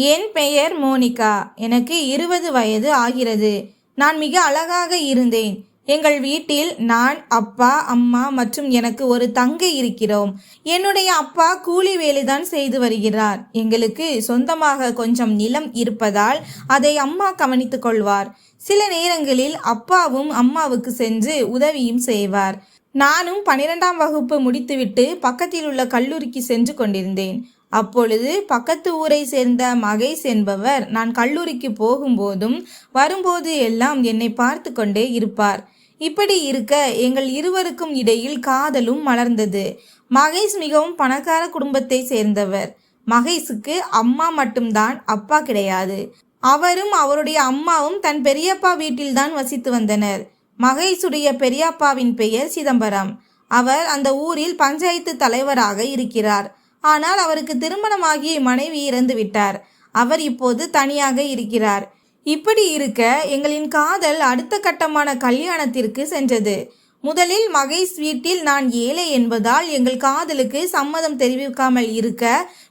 என் பெயர் மோனிகா. எனக்கு இருபது வயது ஆகிறது. நான் மிக அழகாக இருந்தேன். எங்கள் வீட்டில் நான் அப்பா அம்மா மற்றும் எனக்கு ஒரு தங்கை இருக்கிறோம். என்னுடைய அப்பா கூலி வேலைதான் செய்து வருகிறார். எங்களுக்கு சொந்தமாக கொஞ்சம் நிலம் இருப்பதால் அதை அம்மா கவனித்துக் கொள்வார். சில நேரங்களில் அப்பாவும் அம்மாவுக்கு சென்று உதவியும் செய்வார். நானும் பனிரெண்டாம் வகுப்பு முடித்துவிட்டு பக்கத்தில் உள்ள கல்லூரிக்கு சென்று கொண்டிருந்தேன். அப்பொழுது பக்கத்து ஊரை சேர்ந்த மகேஷ் என்பவர் நான் கல்லூரிக்கு போகும்போதும் வரும்போது எல்லாம் என்னை பார்த்து கொண்டே இருப்பார். இப்படி இருக்க எங்கள் இருவருக்கும் இடையில் காதலும் மலர்ந்தது. மகேஷ் மிகவும் பணக்கார குடும்பத்தை சேர்ந்தவர். மகேஷுக்கு அம்மா மட்டும்தான் அப்பா கிடையாது. அவரும் அவருடைய அம்மாவும் தன் பெரியப்பா வீட்டில்தான் வசித்து வந்தனர். மகேஷுடைய பெரியப்பாவின் பெயர் சிதம்பரம். அவர் அந்த ஊரில் பஞ்சாயத்து தலைவராக இருக்கிறார். ஆனால் அவருக்கு திருமணமாகிய மனைவி இறந்து விட்டார். அவர் இப்போது தனியாக இருக்கிறார். இப்படி இருக்க எங்களின் காதல் அடுத்த கட்டமான கல்யாணத்திற்கு சென்றது. முதலில் மகேஷ் வீட்டில் நான் ஏழை என்பதால் எங்கள் காதலுக்கு சம்மதம் தெரிவிக்காமல் இருக்க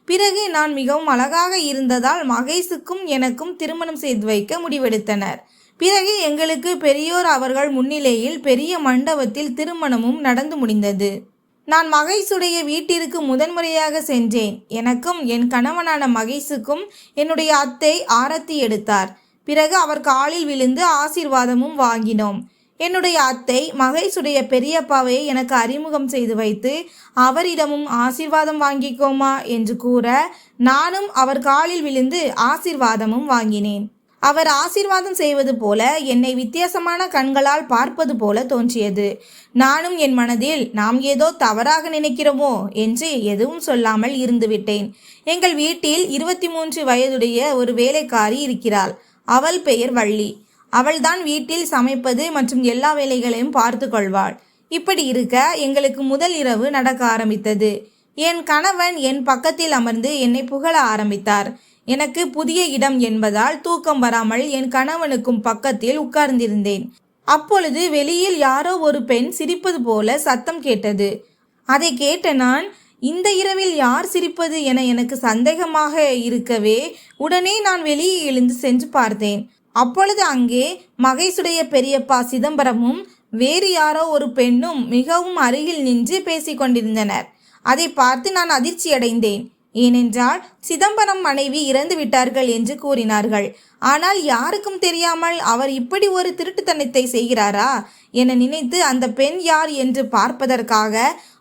பிறகு நான் மிகவும் அழகாக இருந்ததால் மகேஷுக்கும் எனக்கும் திருமணம் செய்து வைக்க முடிவெடுத்தனர். பிறகு எங்களுக்கு பெரியோர் அவர்கள் முன்னிலையில் பெரிய மண்டபத்தில் திருமணமும் நடந்து முடிந்தது. நான் மகேஷுடைய வீட்டிற்கு முதன்முறையாக சென்றேன். எனக்கும் என் கணவனான மகேஷுக்கும் என்னுடைய அத்தை ஆரத்தி எடுத்தார். பிறகு அவர் காலில் விழுந்து ஆசீர்வாதமும் வாங்கினோம். என்னுடைய அத்தை மகேஷுடைய பெரியப்பாவை எனக்கு அறிமுகம் செய்து வைத்து அவரிடமும் ஆசீர்வாதம் வாங்கிக்கோமா? என்று கூற நானும் அவர் காலில் விழுந்து ஆசீர்வாதமும் வாங்கினேன். அவர் ஆசீர்வாதம் செய்வது போல என்னை வித்தியாசமான கண்களால் பார்ப்பது போல தோன்றியது. நானும் என் மனதில் நாம் ஏதோ தவறாக நினைக்கிறோமோ என்று எதுவும் சொல்லாமல் இருந்துவிட்டேன். எங்கள் வீட்டில் இருபத்தி மூன்று வயதுடைய ஒரு வேலைக்காரி இருக்கிறாள். அவள் பெயர் வள்ளி. அவள்தான் வீட்டில் சமைப்பது மற்றும் எல்லா வேலைகளையும் பார்த்து கொள்வாள். இப்படி இருக்க எங்களுக்கு முதல் இரவு நடக்க ஆரம்பித்தது. என் கணவன் என் பக்கத்தில் அமர்ந்து என்னை புகழ ஆரம்பித்தார். எனக்கு புதிய இடம் என்பதால் தூக்கம் வராமல் என் கணவனுக்கும் பக்கத்தில் உட்கார்ந்திருந்தேன். அப்பொழுது வெளியில் யாரோ ஒரு பெண் சிரிப்பது போல சத்தம் கேட்டது. அதை கேட்ட நான் இந்த இரவில் யார் சிரிப்பது என எனக்கு சந்தேகமாக இருக்கவே உடனே நான் வெளியே எழுந்து சென்று பார்த்தேன். அப்பொழுது அங்கே மகேசுடைய பெரியப்பா சிதம்பரமும் வேறு யாரோ ஒரு பெண்ணும் மிகவும் அருகில் நின்று பேசிக் கொண்டிருந்தனர். அதை பார்த்து நான் அதிர்ச்சியடைந்தேன். ஏனென்றால் சிதம்பரம் மனைவி இறந்து விட்டார்கள் என்று கூறினார்கள். ஆனால் யாருக்கும் தெரியாமல் அவர் இப்படி ஒரு திருட்டுத்தனத்தை செய்கிறாரா என நினைத்து அந்த பெண் யார் என்று பார்ப்பதற்காக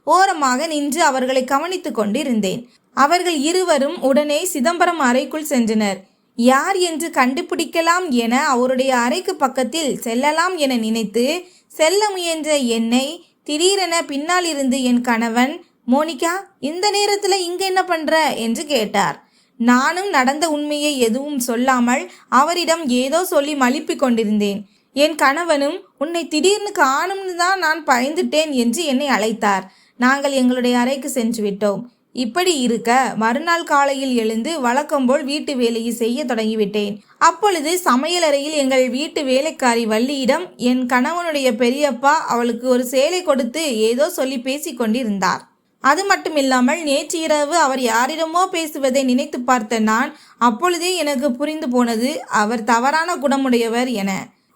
ஓரமாக நின்று அவர்களை கவனித்து கொண்டிருந்தேன். அவர்கள் இருவரும் உடனே சிதம்பரம் அறைக்குள் சென்றனர். யார் என்று கண்டுபிடிக்கலாம் என அவருடைய அறைக்கு பக்கத்தில் செல்லலாம் என நினைத்து செல்ல முயன்ற என்னை திடீரென பின்னால் இருந்து என் கணவன் மோனிகா இந்த நேரத்தில் இங்க என்ன பண்ற? என்று கேட்டார். நானும் நடந்த உண்மையை எதுவும் சொல்லாமல் அவரிடம் ஏதோ சொல்லி மலிப்பிக் கொண்டிருந்தேன். என் கணவனும் உன்னை திடீர்னு காணும்னு தான் நான் பயந்துட்டேன் என்று என்னை அழைத்தார். நாங்கள் எங்களுடைய அறைக்கு சென்று விட்டோம். இப்படி இருக்க மறுநாள் காலையில் எழுந்து வழக்கம்போல் வீட்டு வேலையை செய்ய தொடங்கிவிட்டேன். அப்பொழுது சமையலறையில் எங்கள் வீட்டு வேலைக்காரி வள்ளியிடம் என் கணவனுடைய பெரியப்பா அவளுக்கு ஒரு சேலை கொடுத்து ஏதோ சொல்லி பேசிக்கொண்டிருந்தார் அது மட்டும் இல்லாமல் நேற்று இரவு அவர் யாரிடமோ பேசுவதை நினைத்து பார்த்த நான் அப்பொழுதே எனக்கு புரிந்து போனது அவர் தவறான குணமுடையவர் என.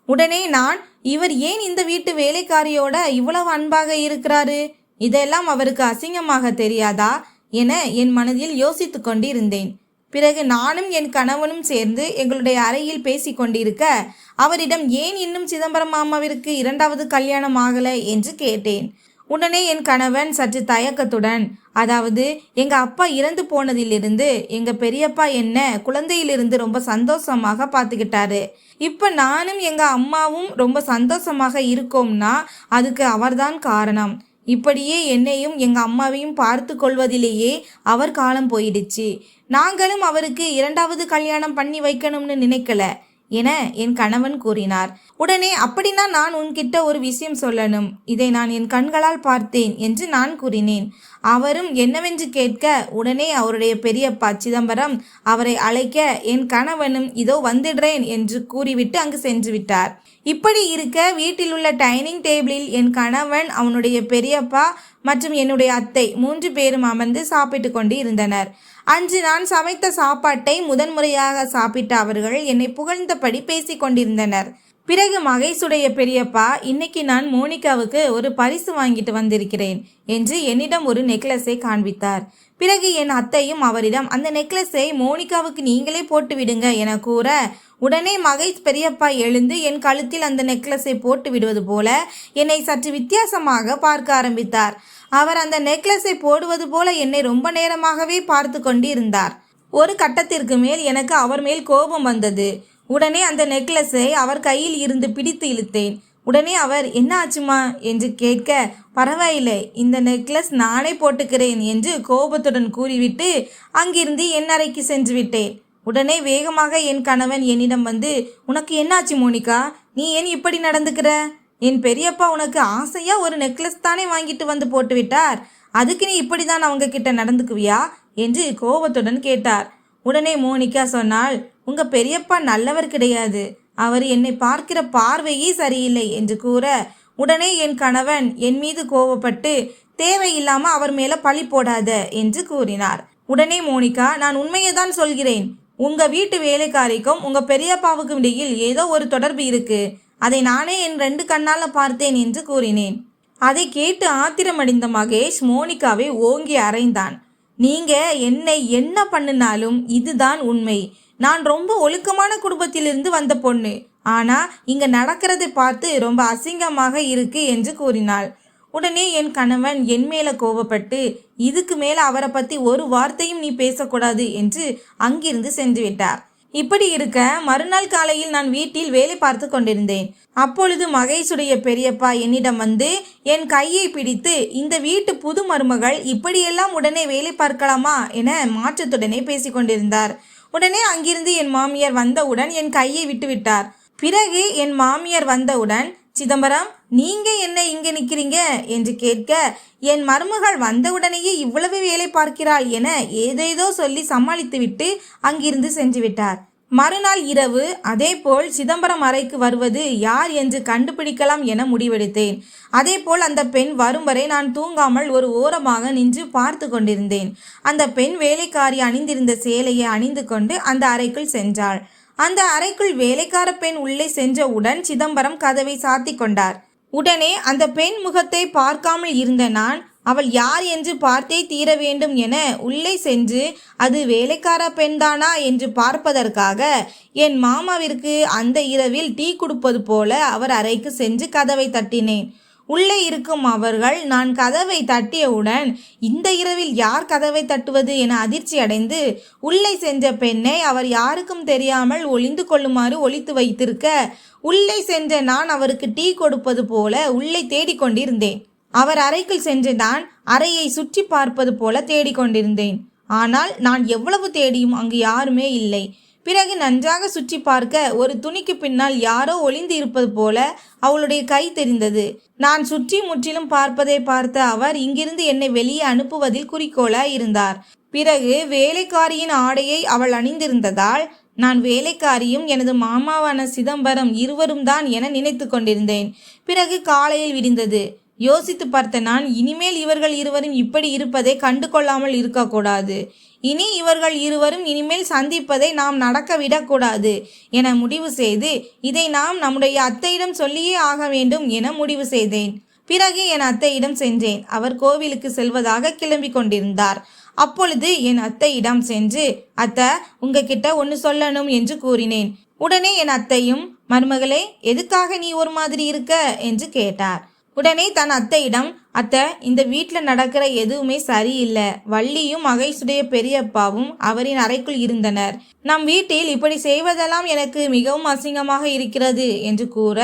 உடனே நான் இவர் ஏன் இந்த வீட்டு வேலைக்காரியோட இவ்வளவு அன்பாக இருக்கிறாரு? இதெல்லாம் அவருக்கு அசிங்கமாக தெரியாதா? என என் மனதில் யோசித்து கொண்டிருந்தேன். பிறகு நானும் என் கணவனும் சேர்ந்து எங்களுடைய அறையில் பேசி கொண்டிருக்க அவரிடம் ஏன் இன்னும் சிதம்பரம் மாமாவிற்கு இரண்டாவது கல்யாணம் ஆகலை? என்று கேட்டேன். உடனே என் கணவன் சற்று தயக்கத்துடன் அதாவது எங்க அப்பா இறந்து போனதிலிருந்து எங்க பெரியப்பா என்ன குழந்தையிலிருந்து ரொம்ப சந்தோஷமாக பார்த்துக்கிட்டாரு. இப்போ நானும் எங்க அம்மாவும் ரொம்ப சந்தோஷமாக இருக்கோம்னா அதுக்கு அவர்தான் காரணம். இப்படியே என்னையும் எங்க அம்மாவையும் பார்த்து கொள்வதிலேயே அவர் காலம் போயிடுச்சு. நாங்களும் அவருக்கு இரண்டாவது கல்யாணம் பண்ணி வைக்கணும்னு நினைக்கல. என என் கணவன் கூறினார். உடனே அப்படின்னா நான் உன்கிட்ட ஒரு விஷயம் சொல்லணும். இதை நான் என் கண்களால் பார்த்தேன் என்று நான் கூறினேன். அவரும் என்னவென்று கேட்க உடனே அவருடைய பெரியப்பா சிதம்பரம் அவரை அழைக்க என் கணவனும் இதோ வந்துடுறேன் என்று கூறிவிட்டு அங்கு சென்று விட்டார். இப்படி இருக்க வீட்டில் உள்ள டைனிங் டேபிளில் என் கணவன் அவனுடைய பெரியப்பா மற்றும் என்னுடைய அத்தை மூன்று பேரும் அமர்ந்து சாப்பிட்டு கொண்டு இருந்தனர் அன்று நான் சமைத்த சாப்பாட்டை முதன்முறையாக சாப்பிட்ட அவர்கள் என்னை புகழ்ந்தபடி பேசிக் கொண்டிருந்தனர். பிறகு மகேஷுடைய பெரியப்பா இன்னைக்கு நான் மோனிகாவுக்கு ஒரு பரிசு வாங்கிட்டு வந்திருக்கிறேன் என்று என்னிடம் ஒரு நெக்லஸை காண்பித்தார். பிறகு என் அத்தையும் அவரிடம் அந்த நெக்லஸை மோனிகாவுக்கு நீங்களே போட்டு விடுங்க என கூற உடனே மகேஷ் பெரியப்பா எழுந்து என் கழுத்தில் அந்த நெக்லஸை போட்டு விடுவது போல என்னை சற்று வித்தியாசமாக பார்க்க ஆரம்பித்தார். அவர் அந்த நெக்லஸை போடுவது போல என்னை ரொம்ப நேரமாகவே பார்த்து கொண்டிருந்தார். ஒரு கட்டத்திற்கு மேல் எனக்கு அவர் மேல் கோபம் வந்தது. உடனே அந்த நெக்லஸை அவர் கையில் இருந்து பிடித்து இழுத்தேன். உடனே அவர் என்ன ஆச்சுமா என்று கேட்க பரவாயில்லை இந்த நெக்லஸ் நானே போட்டுக்கிறேன் என்று கோபத்துடன் கூறிவிட்டு அங்கிருந்து என் அறைக்கு சென்று விட்டேன். உடனே வேகமாக என் கணவன் என்னிடம் வந்து உனக்கு என்னாச்சு மோனிகா? நீ ஏன் இப்படி நடந்துக்கிற? என் பெரியப்பா உனக்கு ஆசையா ஒரு நெக்லஸ் தானே வாங்கிட்டு வந்து போட்டு விட்டார்? அதுக்கு நீ இப்படிதான் அவங்க கிட்ட நடந்துக்குவியா? என்று கோபத்துடன் கேட்டார். உடனே மோனிகா சொன்னால் உங்க பெரியப்பா நல்லவர் கிடையாது. அவர் என்னை பார்க்கிற பார்வையே சரியில்லை என்று கூற உடனே என் கணவன் என் மீது கோபப்பட்டு தேவையில்லாம அவர் மேல பழி போடாத என்று கூறினார். உடனே மோனிகா நான் உண்மையை தான் சொல்கிறேன். உங்க வீட்டு வேலைக்காரிக்கும் உங்க பெரியப்பாவுக்கும் இடையில் ஏதோ ஒரு தொடர்பு இருக்கு. அதை நானே என் ரெண்டு கண்ணால் பார்த்தேன் என்று கூறினேன். அதை கேட்டு ஆத்திரமடைந்த மகேஷ் மோனிகாவை ஓங்கி அறைந்தான். நீங்க என்னை என்ன பண்ணினாலும் இதுதான் உண்மை. நான் ரொம்ப ஒழுக்கமான குடும்பத்திலிருந்து வந்த பொண்ணு. ஆனா இங்க நடக்கிறதை பார்த்து ரொம்ப அசிங்கமாக இருக்கு என்று கூறினாள். உடனே என் கணவன் என் மேல கோபப்பட்டு இதுக்கு மேல அவரை பத்தி ஒரு வார்த்தையும் நீ பேசக்கூடாது என்று அங்கிருந்து சென்று விட்டார். இப்படி இருக்க மறுநாள் காலையில் நான் வீட்டில் வேலை பார்த்து கொண்டிருந்தேன். அப்பொழுது மகேஷுடைய பெரியப்பா என்னிடம் வந்து என் கையை பிடித்து இந்த வீட்டு புது மருமகள் இப்படியெல்லாம் உடனே வேலை பார்க்கலாமா? என மாற்றத்துடனே பேசிக் கொண்டிருந்தார். உடனே அங்கிருந்து என் மாமியார் வந்தவுடன் என் கையை விட்டுவிட்டார். பிறகு என் மாமியார் வந்தவுடன் சிதம்பரம் நீங்க என்ன இங்க நிக்கிறீங்க? என்று கேட்க என் மருமகள் வந்தவுடனேயே இவ்வளவு வேலை பார்க்கிறாள் என ஏதேதோ சொல்லி சமாளித்துவிட்டு அங்கிருந்து சென்று விட்டார். மறுநாள் இரவு அதேபோல் சிதம்பரம் அறைக்கு வருவது யார் என்று கண்டுபிடிக்கலாம் என முடிவெடுத்தேன். அதேபோல் அந்த பெண் வரும் வரை நான் தூங்காமல் ஒரு ஓரமாக நின்று பார்த்து கொண்டிருந்தேன். அந்த பெண் வேலைக்காரி அணிந்திருந்த சேலையை அணிந்து கொண்டு அந்த அறைக்குள் சென்றாள். அந்த அறைக்குள் வேலைக்கார பெண் உள்ளே சென்றவுடன் சிதம்பரம் கதவை சாத்தி கொண்டார். உடனே அந்த பெண் முகத்தை பார்க்காமல் இருந்த நான் அவள் யார் என்று பார்த்தே தீர வேண்டும் என உள்ளே சென்று அது வேலைக்கார பெண்தானா என்று பார்ப்பதற்காக என் மாமாவிற்கு அந்த இரவில் டீ கொடுப்பது போல அவர் அறைக்கு சென்று கதவை தட்டினேன். உள்ளே இருக்கும் அவர்கள் நான் கதவை தட்டியவுடன் இந்த இரவில் யார் கதவை தட்டுவது என அதிர்ச்சி அடைந்து உள்ளே சென்ற பெண்ணை அவர் யாருக்கும் தெரியாமல் ஒளிந்து கொள்ளுமாறு ஒளித்து வைத்திருக்க உள்ளே சென்ற நான் அவருக்கு டீ கொடுப்பது போல உள்ளே தேடிக்கொண்டிருந்தேன் அவர் அறைக்குள் சென்று நான் அறையை சுற்றி பார்ப்பது போல தேடிக்கொண்டிருந்தேன் ஆனால் நான் எவ்வளவு தேடியும் அங்கு யாருமே இல்லை. பிறகு நன்றாக சுற்றி பார்க்க ஒரு துணிக்கு பின்னால் யாரோ ஒளிந்து இருப்பது போல அவளுடைய கை தெரிந்தது. நான் சுற்றி முற்றிலும் பார்ப்பதை பார்த்த அவர் இங்கிருந்து என்னை வெளியே அனுப்புவதில் குறிக்கோளாய் இருந்தார். பிறகு வேலைக்காரியின் ஆடையை அவள் அணிந்திருந்ததால் நான் வேலைக்காரியும் எனது மாமாவான சிதம்பரம் இருவரும் தான் என நினைத்து கொண்டிருந்தேன். பிறகு காலையில் விடிந்தது. யோசித்து பார்த்த நான் இனிமேல் இவர்கள் இருவரும் இப்படி இருப்பதை கண்டு கொள்ளாமல் இருக்கக்கூடாது. இனி இவர்கள் இருவரும் இனிமேல் சந்திப்பதை நாம் நடக்க விடக்கூடாது என முடிவு செய்து இதை நாம் நம்முடைய அத்தையிடம் சொல்லியே ஆக வேண்டும் என முடிவு செய்தேன். பிறகு என் அத்தையிடம் சென்றேன். அவர் கோவிலுக்கு செல்வதாக கிளம்பி கொண்டிருந்தார். அப்பொழுது என் அத்தையிடம் சென்று அத்தை உங்ககிட்ட ஒன்று சொல்லணும் என்று கூறினேன். உடனே என் அத்தையும் மருமகளே எதுக்காக நீ ஒரு மாதிரி இருக்க? என்று கேட்டார். உடனே தன் அத்தையிடம் அத்தை இந்த வீட்டில் நடக்கிற எதுவுமே சரியில்லை. வள்ளியும் மகேஷுடைய பெரியப்பாவும் அவரின் அறைக்குள் இருந்தனர். நம் வீட்டில் இப்படி செய்வதெல்லாம் எனக்கு மிகவும் அசிங்கமாக இருக்கிறது என்று கூற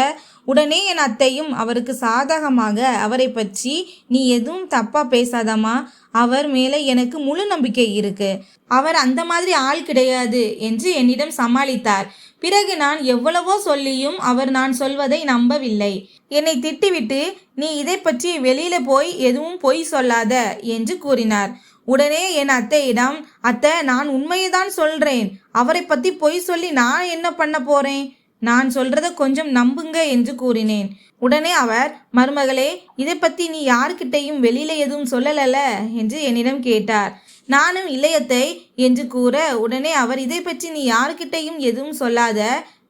உடனே என் அத்தையும் அவருக்கு சாதகமாக அவரை பற்றி நீ எதுவும் தப்பா பேசாதம்மா. அவர் மேலே எனக்கு முழு நம்பிக்கை இருக்கு. அவர் அந்த மாதிரி ஆள் கிடையாது என்று என்னிடம் சமாளித்தார். பிறகு நான் எவ்வளவோ சொல்லியும் அவர் நான் சொல்வதை நம்பவில்லை. என்னை திட்டிவிட்டு நீ இதை பற்றி வெளியில போய் எதுவும் பொய் சொல்லாத என்று கூறினார். உடனே என் அத்தையிடம் அத்தை நான் உண்மையை தான் சொல்றேன். அவரை பத்தி பொய் சொல்லி நான் என்ன பண்ண போறேன்? நான் சொல்றத கொஞ்சம் நம்புங்க என்று கூறினேன். உடனே அவர் மருமகளே இதை பத்தி நீ யாருக்கிட்டையும் வெளியில எதுவும் சொல்லலல என்று என்னிடம் கேட்டார். நானும் இல்லையத்தை என்று கூற உடனே அவர் இதை பற்றி நீ யாருக்கிட்டையும் எதுவும் சொல்லாத.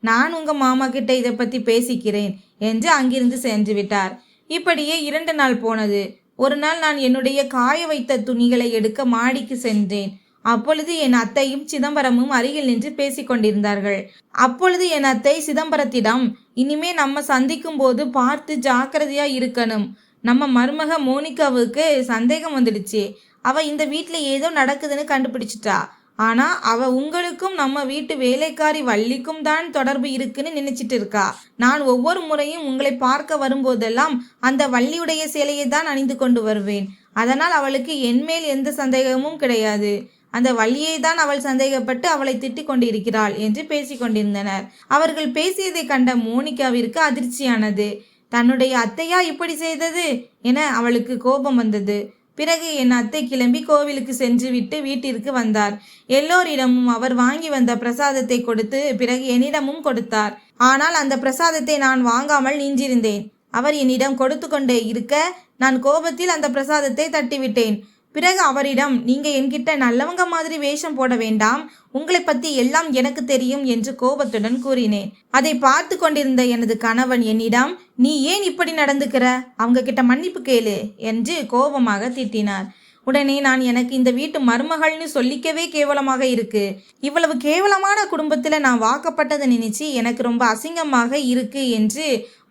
நான் உங்கள் மாமா கிட்ட இதை பற்றி பேசிக்கிறேன் என்று அங்கிருந்து சென்று விட்டார். இப்படியே இரண்டு நாள் போனது. ஒரு நாள் நான் என்னுடைய காய வைத்த துணிகளை எடுக்க மாடிக்கு சென்றேன். அப்பொழுது என் அத்தையும் சிதம்பரமும் அருகில் நின்று பேசிக் கொண்டிருந்தார்கள். அப்பொழுது என் அத்தை சிதம்பரத்திடம் இனிமே நம்ம சந்திக்கும் போது பார்த்து ஜாக்கிரதையா இருக்கணும். நம்ம மருமக மோனிகாவுக்கு சந்தேகம் வந்துடுச்சு. அவ இந்த வீட்டில் ஏதோ நடக்குதுன்னு கண்டுபிடிச்சிட்டா. ஆனா அவ உங்களுக்கும் நம்ம வீட்டு வேலைக்காரி வள்ளிக்கும் தான் தொடர்பு இருக்குன்னு நினைச்சிட்டு இருக்கா. நான் ஒவ்வொரு முறையும் உங்களை பார்க்க வரும்போதெல்லாம் அந்த வள்ளியுடைய சேலையை தான் அணிந்து கொண்டு வருவேன். அதனால் அவளுக்கு என்மேல் எந்த சந்தேகமும் கிடையாது. அந்த வள்ளியை தான் அவள் சந்தேகப்பட்டு அவளை திட்டிக் கொண்டிருக்கிறாள் என்று பேசிக் கொண்டிருந்தனர். அவர்கள் பேசியதை கண்ட மோனிகாவிற்கு அதிர்ச்சியானது. தன்னுடைய அத்தையா இப்படி செய்தது? என அவளுக்கு கோபம் வந்தது. பிறகு என் அத்தை கிளம்பி கோவிலுக்கு சென்று விட்டு வீட்டிற்கு வந்தார். எல்லோரிடமும் அவர் வாங்கி வந்த பிரசாதத்தை கொடுத்து பிறகு என்னிடமும் கொடுத்தார். ஆனால் அந்த பிரசாதத்தை நான் வாங்காமல் நின்றிருந்தேன். அவர் என்னிடம் கொடுத்து கொண்டே இருக்க நான் கோபத்தில் அந்த பிரசாதத்தை தட்டிவிட்டேன். பிறகு அவரிடம் நீங்க என்கிட்ட நல்லவங்க மாதிரி வேஷம் போட வேண்டாம். உங்களை பத்தி எல்லாம் எனக்கு தெரியும் என்று கோபத்துடன் கூறினேன். அதை பார்த்து கொண்டிருந்த எனது கணவன் என்னிடம் நீ ஏன் இப்படி நடந்துக்கிற? அவங்க கிட்ட மன்னிப்பு கேளு என்று கோபமாக திட்டினார். உடனே நான் எனக்கு இந்த வீட்டு மருமகள்னு சொல்லிக்கவே கேவலமாக இருக்கு. இவ்வளவு கேவலமான குடும்பத்தில் நான் வாக்கப்பட்டதை நினைச்சு எனக்கு ரொம்ப அசிங்கமாக இருக்கு என்று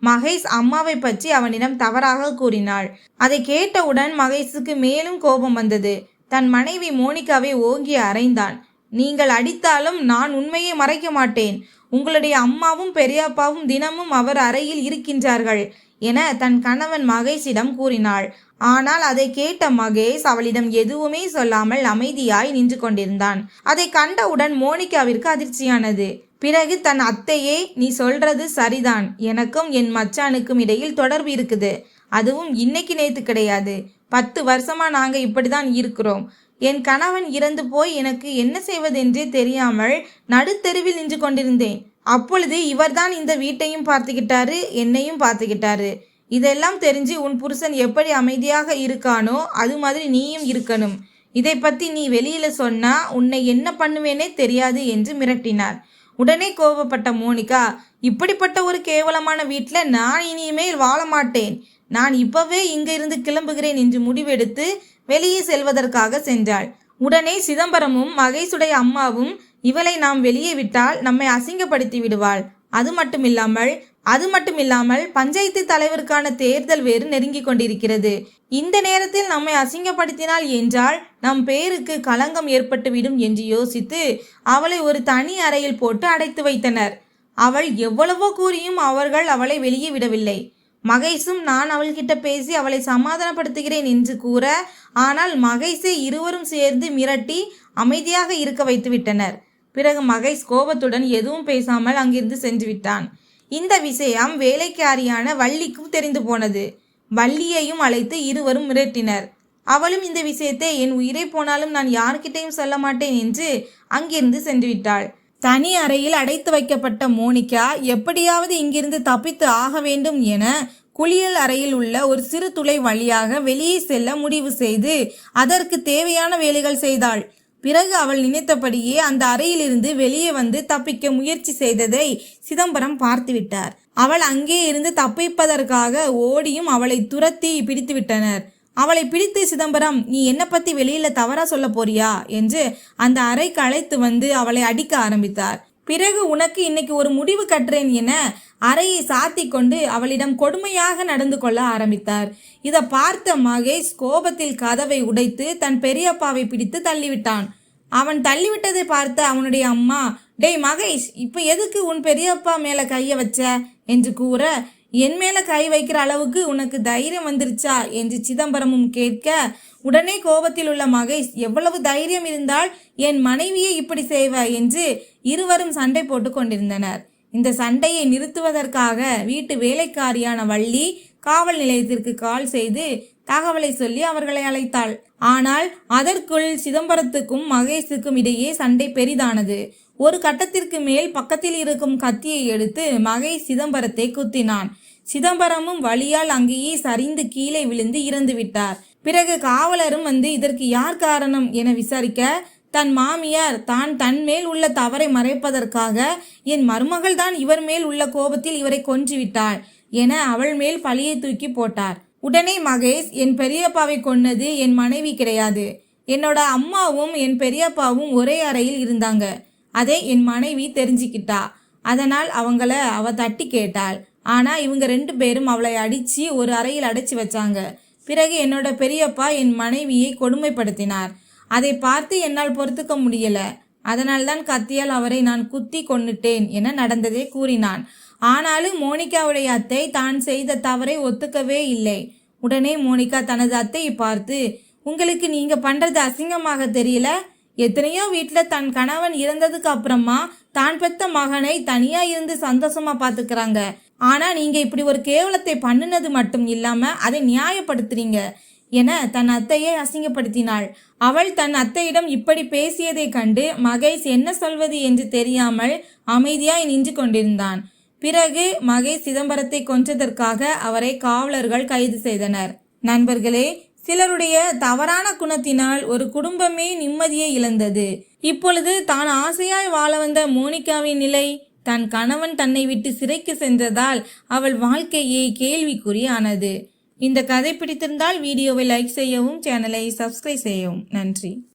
மகேஷ் அம்மாவை பற்றி அவனிடம் தவறாக கூறினாள். அதை கேட்டவுடன் மகேஷுக்கு மேலும் கோபம் வந்தது. தன் மனைவி மோனிகாவை ஓங்கி அறைந்தான். நீங்கள் அடித்தாலும் நான் உண்மையை மறைக்க மாட்டேன். உங்களுடைய அம்மாவும் பெரியப்பாவும் தினமும் அவர் அறையில் இருக்கின்றார்கள். என தன் கணவன் மகேஷிடம் கூறினாள். ஆனால் அதை கேட்ட மகேஷ் அவளிடம் எதுவுமே சொல்லாமல் அமைதியாய் நின்று கொண்டிருந்தான். அதை கண்டவுடன் மோனிகாவிற்கு அதிர்ச்சியானது. பிறகு தன் அத்தையே நீ சொல்றது சரிதான். எனக்கும் என் மச்சானுக்கும் இடையில் தொடர்பு இருக்குது. அதுவும் இன்னைக்கு நேத்து கிடையாது. பத்து வருஷமா நாங்க இப்படிதான் இருக்கிறோம். என் கணவன் இறந்து போய் எனக்கு என்ன செய்வதென்றே தெரியாமல் நடுத்தெருவில் நின்று கொண்டிருந்தேன். அப்பொழுது இவர்தான் இந்த வீட்டையும் பார்த்துக்கிட்டாரு என்னையும் பார்த்துக்கிட்டாரு. இதெல்லாம் தெரிஞ்சு உன் புருஷன் எப்படி அமைதியாக இருக்கானோ அது மாதிரி நீயும் இருக்கணும். இதை பற்றி நீ வெளியில் சொன்னா உன்னை என்ன பண்ணுவேனே தெரியாது என்று மிரட்டினார். உடனே கோபப்பட்ட மோனிகா இப்படிப்பட்ட ஒரு கேவலமான வீட்டில் நான் இனிமேல் வாழ மாட்டேன். நான் இப்பவே இங்கிருந்து கிளம்புகிறேன் என்று முடிவெடுத்து வெளியே செல்வதற்காக சென்றாள். உடனே சிதம்பரமும் மகேஷுடைய அம்மாவும் இவளை நாம் வெளியே விட்டால் நம்மை அசிங்கப்படுத்தி விடுவாள். அது மட்டுமில்லாமல் அது மட்டுமில்லாமல் பஞ்சாயத்து தலைவருக்கான தேர்தல் வேறு நெருங்கிக் கொண்டிருக்கிறது. இந்த நேரத்தில் நம்மை அசிங்கப்படுத்தினால் என்றால் நம் பேருக்கு களங்கம் ஏற்பட்டுவிடும் என்று யோசித்து அவளை ஒரு தனி அறையில் போட்டு அடைத்து வைத்தனர். அவள் எவ்வளவோ கூறியும் அவர்கள் அவளை வெளியே விடவில்லை. மகேஷும் நான் அவள்கிட்ட பேசி அவளை சமாதானப்படுத்துகிறேன் என்று கூற ஆனால் மகேஷை இருவரும் சேர்ந்து மிரட்டி அமைதியாக இருக்க வைத்து விட்டனர். பிறகு மகேஷ் கோபத்துடன் எதுவும் பேசாமல் அங்கிருந்து சென்று விட்டான். இந்த விஷயம் வேலைக்காரியான வள்ளிக்கும் தெரிந்து போனது. வள்ளியையும் அழைத்து இருவரும் மிரட்டினர். அவளும் இந்த விஷயத்தை என் உயிரை போனாலும் நான் யார்கிட்டையும் சொல்ல மாட்டேன் என்று அங்கிருந்து சென்று விட்டாள். தனி அறையில் அடைத்து வைக்கப்பட்ட மோனிகா எப்படியாவது இங்கிருந்து தப்பித்து ஆக வேண்டும் என குளியல் அறையில் உள்ள ஒரு சிறு துளை வழியாக வெளியே செல்ல முடிவு செய்து அதற்கு தேவையான வேலைகள் செய்தாள். பிறகு அவள் நினைத்தபடியே அந்த அறையிலிருந்து வெளியே வந்து தப்பிக்க முயற்சி செய்ததை சிதம்பரம் பார்த்துவிட்டார். அவள் அங்கே இருந்து தப்பிப்பதற்காக ஓடியும் அவளை துரத்தி பிடித்துவிட்டனர். அவளை பிடித்து சிதம்பரம் நீ என்ன பத்தி வெளியில தவறா சொல்ல போறியா? என்று அந்த அறைக்கு அழைத்து வந்து அவளை அடிக்க ஆரம்பித்தார். பிறகு உனக்கு இன்னைக்கு ஒரு முடிவு கட்டுறேன் என அறையை சாத்தி கொண்டு அவளிடம் கொடுமையாக நடந்து கொள்ள ஆரம்பித்தார். இதை பார்த்த மகேஷ் கோபத்தில் கதவை உடைத்து தன் பெரியப்பாவை பிடித்து தள்ளிவிட்டான். அவன் தள்ளிவிட்டதை பார்த்த அவனுடைய அம்மா டேய் மகேஷ் இப்போ எதுக்கு உன் பெரியப்பா மேல கைய வச்ச? என்று கூற என் மேல கை வைக்கிற அளவுக்கு உனக்கு தைரியம் வந்துருச்சா? என்று சிதம்பரமும் கேட்க உடனே கோபத்தில் உள்ள மகேஷ் எவ்வளவு தைரியம் இருந்தால் என் மனைவியை இப்படி செய்வ? என்று இருவரும் சண்டை போட்டு கொண்டிருந்தனர். இந்த சண்டையை நிறுத்துவதற்காக வீட்டு வேலைக்காரியான வள்ளி காவல் நிலையத்திற்கு கால் செய்து தகவலை சொல்லி அவர்களை அழைத்தாள். ஆனால் அதற்குள் சிதம்பரத்துக்கும் மகேஷுக்கும் இடையே சண்டை பெரிதானது. ஒரு கட்டத்திற்கு மேல் பக்கத்தில் இருக்கும் கத்தியை எடுத்து மகேஷ் சிதம்பரத்தை குத்தினான். சிதம்பரமும் வழியால் அங்கேயே சரிந்து கீழே விழுந்து இறந்து விட்டார் பிறகு காவலரும் வந்து இதற்கு யார் காரணம்? என விசாரிக்க தன் மாமியார் தான் தன் மேல் உள்ள தவறை மறைப்பதற்காக என் மருமகள் தான் இவர் மேல் உள்ள கோபத்தில் இவரை கொன்றுவிட்டாள் என அவள் மேல் பழியை தூக்கி போட்டார். உடனே மகேஷ் என் பெரியப்பாவை கொன்னது என் மனைவி கிடையாது. என்னோட அம்மாவும் என் பெரியப்பாவும் ஒரே அறையில் இருந்தாங்க. அதை என் மனைவி தெரிஞ்சுக்கிட்டா. அதனால் அவங்கள அவ தட்டி கேட்டாள். ஆனால் இவங்க ரெண்டு பேரும் அவளை அடித்து ஒரு அறையில் அடைச்சி வச்சாங்க. பிறகு என்னோட பெரியப்பா என் மனைவியை கொடுமைப்படுத்தினார். அதை பார்த்து என்னால் பொறுத்துக்க முடியல. அதனால்தான் கத்தியால் அவரை நான் குத்தி கொன்னுட்டேன் என நடந்ததை கூறினான். ஆனாலும் மோனிகாவுடைய அத்தை தான் செய்த தவறை ஒத்துக்கவே இல்லை. உடனே மோனிகா தனது அத்தையை பார்த்து உங்களுக்கு நீங்க பண்றது அசிங்கமாக தெரியல? எத்தனையோ வீட்டில் தன் கணவன் இறந்ததுக்கு அப்புறமா தான் பெத்த மகனை தனியா இருந்து சந்தோஷமா பாத்துக்கிறாங்க ஆனால் நீங்கள் இப்படி ஒரு கேவலத்தை பண்ணுனது மட்டும் இல்லாமல் அதை நியாயப்படுத்துறீங்க என தன் அத்தையை அசிங்கப்படுத்தினாள். அவள் தன் அத்தையிடம் இப்படி பேசியதைக் கண்டு மகேஷ் என்ன சொல்வது என்று தெரியாமல் அமைதியாய் நின்று கொண்டிருந்தான். பிறகு மகேஷ் சிதம்பரத்தை கொன்றதற்காக அவரை காவலர்கள் கைது செய்தனர். நண்பர்களே சிலருடைய தவறான குணத்தினால் ஒரு குடும்பமே நிம்மதியை இழந்தது. இப்பொழுது தான் ஆசையாய் வாழ வந்த மோனிகாவின் நிலை? தன் கணவன் தன்னை விட்டு சிறைக்கு சென்றதால் அவள் வாழ்க்கையே கேள்விக்குறியானது. இந்த கதை பிடித்திருந்தால் வீடியோவை லைக் செய்யவும் சேனலை சப்ஸ்கிரைப் செய்யவும். நன்றி.